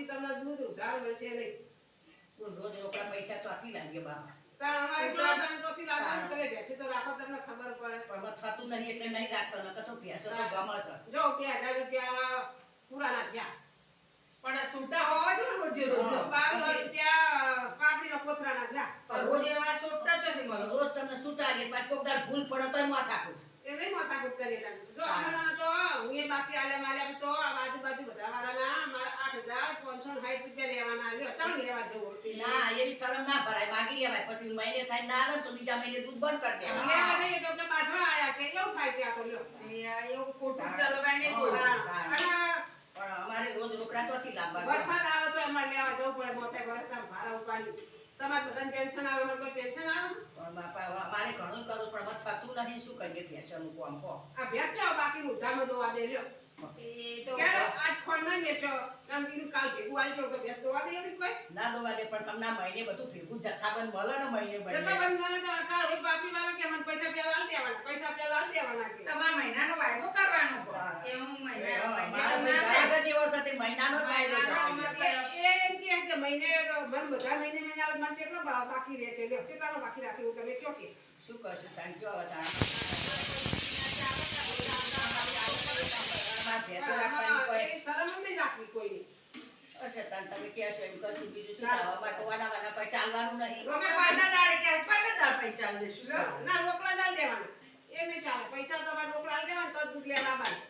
આજથી તમને દૂધ ઉધાર મળશે નહીં. રોજ રોકડા પૈસા ચોથી લાવીએ બાપા. જો પણ હવે થતું નહીં એટલે નહીં રાખતો નકર તો ભેંસો તો ગમે જો બે હજાર રૂપિયા પૂરા નાખ્યા પણ છૂટા હોવા જોઈએ રોજે રોજ? એવા છૂટા ચોથી મળે રોજ તમને સુટાડીએ પાછું કોક દાડ ભૂલ પડે તો માથા કૂટ. એ નહીં માથાકૂટ કરી તમે. જો આમાં તો હું એ બાકી આલે માલે તો આ બાજુ બાજુ બધા વાળાના મારા આઠ હજાર પાંચસો ને સાઠ રૂપિયા લેવાના લ્યો ચાલ લેવા જવું ના એવી શરમ ના ભરાય માગી લેવાય. પછી મહિને થાય ના આવે તો બીજા મહિને દૂધ બંધ કરી દેવાય લેવા જઈએ તો કે બાજવા આયા કે એવું થાય ત્યાં તો લ્યો. એ આ એવું ખોટું ચલવાય નહીં કોઈ હા. અને પણ અમારે રોજ રોકડા ચોથી લાવવા વરસાદ આવે તો અમારે લેવા જવું પડે મોટે વરસાદ ભાડા ઉપાડી. તમારે બધાને ટેન્શન આવે કોઈ ટેન્શન આવે? પણ બાપા અમારે ઘણું કરવું પણ હવે થતું નહીં શું કરીએ? ભેંસોનું કામ કહો. આ ભેટ બાકી મુદ્દામાં જોવા દે લ્યો. એ ના છો. આમ કીધું કાલ ભેગું આવી જો કે ભેટ દોવા દે એવી કોઈ ના દોવા દે પણ તમને મહિને બધું ભેગું જથ્થાબંધ મળે ને મહિને મહિને? બંધ મળે તો કાલ એક બાપી વાળો કે મને પૈસા પેલા આલ દેવાના પૈસા પેલા આલ દેવાના કે. તમાર મહિનાનો વાયદો કરવાનો. કે હું મહિના ભાઈ ઘરાક છે તે મહિનાનો વાયદો એમ કે કે મહિને તો મને બધા મહિને મહિને આવે મને કેટલો બાકી રહે કે લ્યો કેટલાનો બાકી રાખી હું તમે કયો કે શું કરશું તાન કયો હવે તાણ? અમારે ભેંસો રાખવાની કોઈ એ શરમ જ નહીં રાખવી કોઈની તમે કહેશો એમ કરશું બીજું શું? અમારે તો વાના વાના કોઈ ચાલવાનું નહીં. અમે પાછા દાડે કે પાછા દાડે પૈસા ના, રોકડા ના દેવાના. એમને ચાલે. પૈસા તમારે રોકડા દેવાના તો દૂધ લેવા આવવાનું.